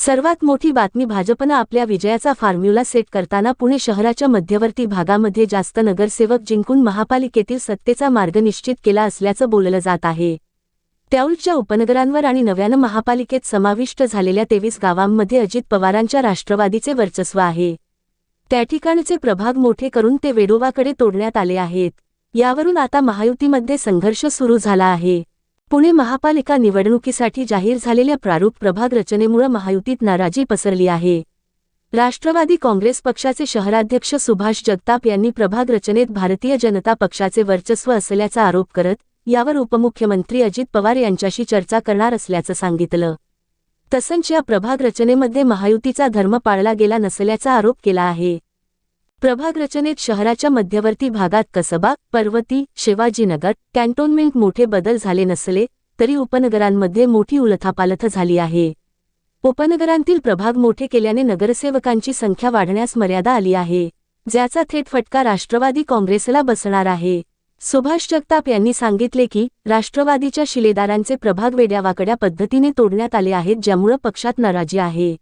सर्वात मोठी बातमी भाजपनं आपल्या विजयाचा फॉर्म्युला सेट करताना पुणे शहराच्या मध्यवर्ती भागामध्ये जास्त नगरसेवक जिंकून महापालिकेतील सत्तेचा मार्ग निश्चित केला असल्याचं बोललं जात आहे. त्याउलच्या उपनगरांवर आणि नव्यानं महापालिकेत समाविष्ट झालेल्या तेवीस गावांमध्ये अजित पवारांच्या राष्ट्रवादीचे वर्चस्व आहे. त्या ठिकाणचे प्रभाग मोठे करून ते वेडोवाकडे तोडण्यात आले आहेत. यावरून आता महायुतीमध्ये संघर्ष सुरू झाला आहे. पुणे महापालिका निवडणुकीसाठी जाहीर झालेल्या प्रारूप प्रभाग रचनेमुळे महायुतीत नाराजी पसरली आहे. राष्ट्रवादी काँग्रेस पक्षाचे शहराध्यक्ष सुभाष जगताप यांनी प्रभाग रचनेत भारतीय जनता पक्षाचे वर्चस्व असल्याचा आरोप करत यावर उपमुख्यमंत्री अजित पवार यांच्याशी चर्चा करणार असल्याचं सांगितलं. तसंच या प्रभाग रचनेमध्ये महायुतीचा धर्म पाळला गेला नसल्याचा आरोप केला आहे. प्रभाग रचनेत शहराच्या मध्यवर्ती भागात कसबा पर्वती शिवाजीनगर कॅन्टोन्मेंट मोठे बदल झाले नसले तरी उपनगरांमध्ये मोठी उलथापालथ झाली आहे. उपनगरांतील प्रभाग मोठे केल्याने नगरसेवकांची संख्या वाढण्यास मर्यादा आली आहे ज्याचा थेट फटका राष्ट्रवादी काँग्रेसला बसणार आहे. सुभाष जगताप यांनी सांगितले की राष्ट्रवादीच्या शिलेदारांचे प्रभाग वेड्यावाकड्या पद्धतीने तोडण्यात आले आहेत ज्यामुळं पक्षात नाराजी आहे.